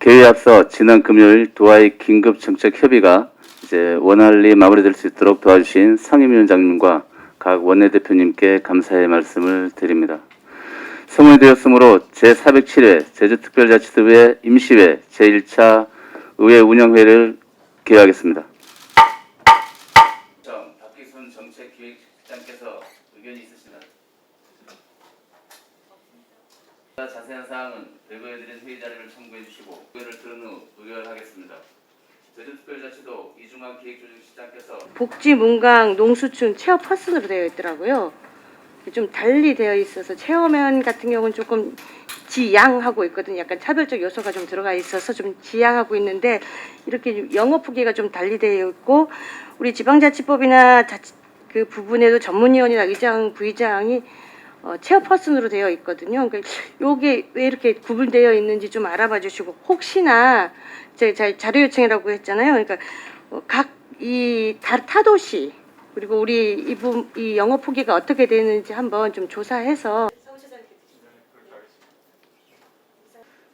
개회에 앞서 지난 금요일 도하의 긴급 정책 협의가 이제 원활히 마무리될 수 있도록 도와주신 상임위원장님과 각 원내대표님께 감사의 말씀을 드립니다. 성원이 되었으므로 제407회 제주특별자치도의 임시회 제1차 의회 운영회를 개회하겠습니다. 박기순 정책기획실장께서 의견이 있으시나요? 자세한 사항은 배부해드린 회의 자료를 참고해 주시고 의견을 들은 후 의결하겠습니다. 제주특별자치도 이중환 기획조정실장께서 복지, 문강, 농수촌 체험 퍼슨으로 되어 있더라고요. 좀 달리 되어 있어서 체험연 같은 경우는 조금 지양하고 있거든요. 약간 차별적 요소가 좀 들어가 있어서 좀 지양하고 있는데 이렇게 영업 후기가 좀 달리 되어 있고 우리 지방자치법이나 자치, 그 부분에도 전문위원이나 의장, 부의장이 어, 체어퍼슨으로 되어 있거든요. 그러니까 요게 왜 이렇게 구분되어 있는지 좀 알아봐 주시고 혹시나 제가 자료 요청이라고 했잖아요. 그러니까 어, 각이 타도시 그리고 우리 이분 이 영업 후기가 어떻게 되는지 한번 좀 조사해서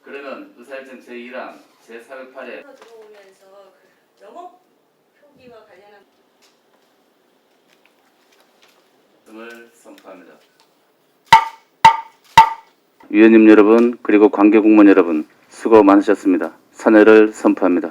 그러면 의사일정 제2랑 제408회 들어오면서 그 영업 표기와 관련한 을 선포합니다. 위원님 여러분 그리고 관계 공무원 여러분 수고 많으셨습니다. 사내를 선포합니다.